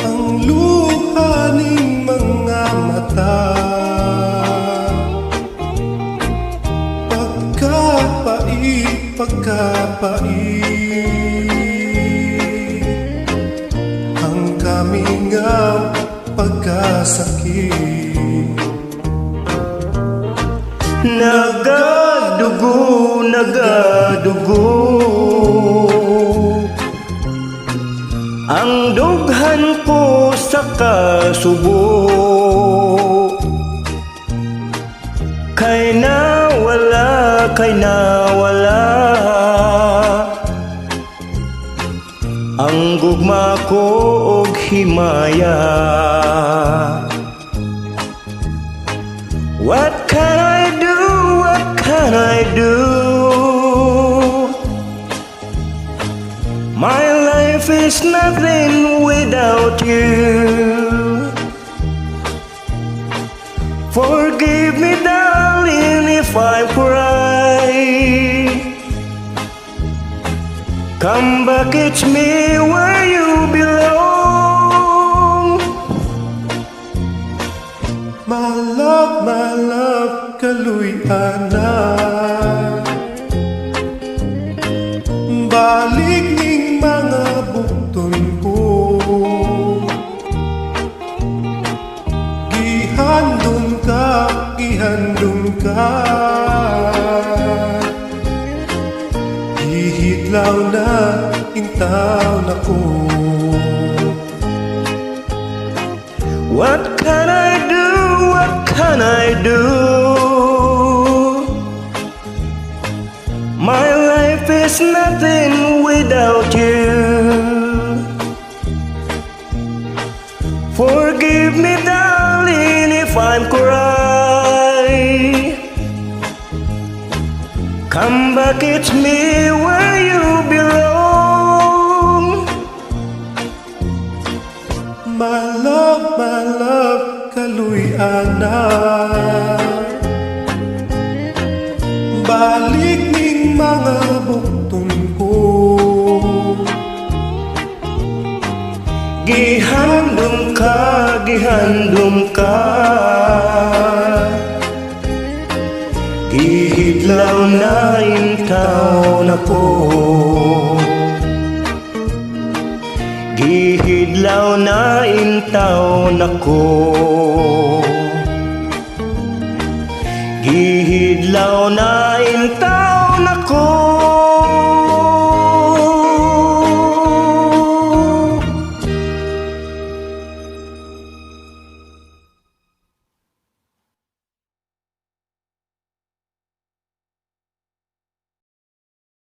Ang luha ng mga mata. Pagkapait Ang kamingaw, pagkasakit. Nagadugo, nagadugo ko sa kasubo Kay nawala, kay nawala Ang gugma ko og himaya What can I do? What can I do? My life is nothing without you. Forgive me, darling, if I cry. Come back, it's me where you belong. My love, my love, kaluyan na Balik gihandom ka Hihitlaw na, intaw na ko What can I do? What can I do? My life is nothing without you. Forgive me, darling, if I'm crying. Back, it's me where you belong. My love, my love, kaluyan Balik ning mga bukton ko. Gihandom ka, gihandom ka Gihidlaw na intaw na ko Gihidlaw na intaw na ko. Gihidlaw na intaw na ko